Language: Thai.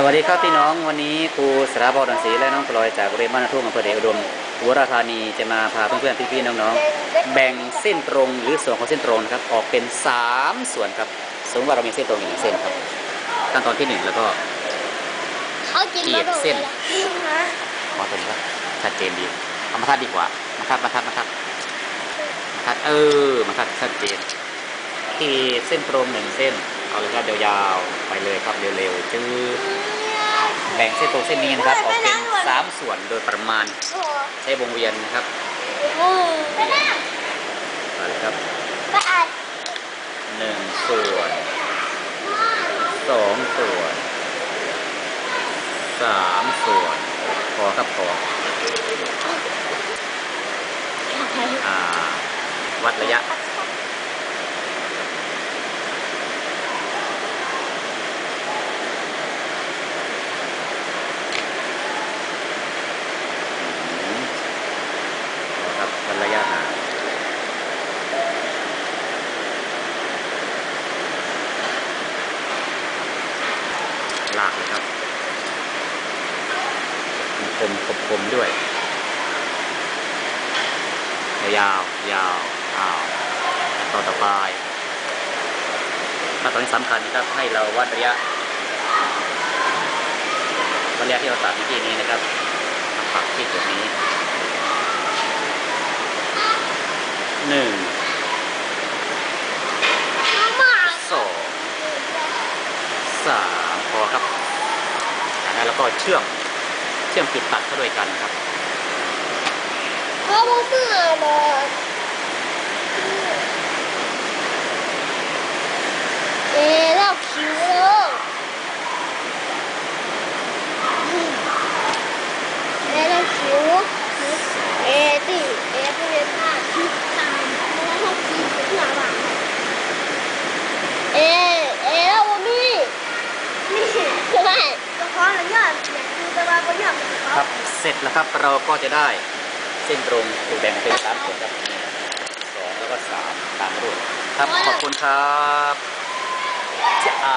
สวัสดีครับพี่น้องวันนี้ครูสราบดันศรีและน้องพลอยจากโรงเรียนบ้านนาทุ่งอำเภอเดชอุดมอุราธานีจะมาพาเพื่อนๆพี่ๆน้องๆแบ่งเส้นตรงหรือส่วนของเส้นตรงนะครับออกเป็น 3 ส่วนครับสมมติว่าเรามีเส้นตรงอยู่หนึ่งเส้นครับขั้นตอนที่หนึ่งแล้วก็เขากินเกลียดเส้นนะมาตรงนี้ครับชัดเจนดีเอามาทัดดีกว่ามาทัดมาทัดมาทัดมาทัดเออมาทัดชัดเจนขีดเส้นตรงหนึ่งเส้นเอาเลยครับยาวๆ ไปเลยครับเร็วๆจื้อแบ่งเส้นตรงเส้นนี้นะครับออกเป็นสามส่วนโดยประมาณโอ้ใช้วงเวียนนะครับโหไปนั่งมาเลยครับไปอัดหนึ่งส่วนสองส่วนสามส่วนพอครับพออ่าวัดระยะ อืมเอาครับวัดระยะห่าง ลากเลยครับคมคมคมๆด้วย ยาวยาวอ้าวต่อต่อไปขั้นตอนที่สำคัญนะครับให้เราวัดระยะวัดระยะที่เราตัดเมื่อกี้นี้นะครับมาปักที่จุดนี้หนึ่งมาสองสามพอครับจาก แล้วก็เชื่อมเชื่อมปิดตัดเข้าด้วยกันครับ เขาบอกมาเลยเอ๊ะเราคิวแล้วเอ๊ะเราคิวเอ๊ะติเอ๊ะไปเรียนผ้าคิดตามเพราะว่าเขาคิดเป็นหลังหลังเอ๊ะเอ๊ะเราบ่มีนี่ใช่ไหมก็เพราะอะไรเนี่ย คือจะมาก็อยากครับเสร็จแล้วครับเราก็จะได้เส้นตรงถูกแบ่งเป็นสามส่วนครับนี่สองแล้วก็สามตามรูปครับขอบคุณครับจ้า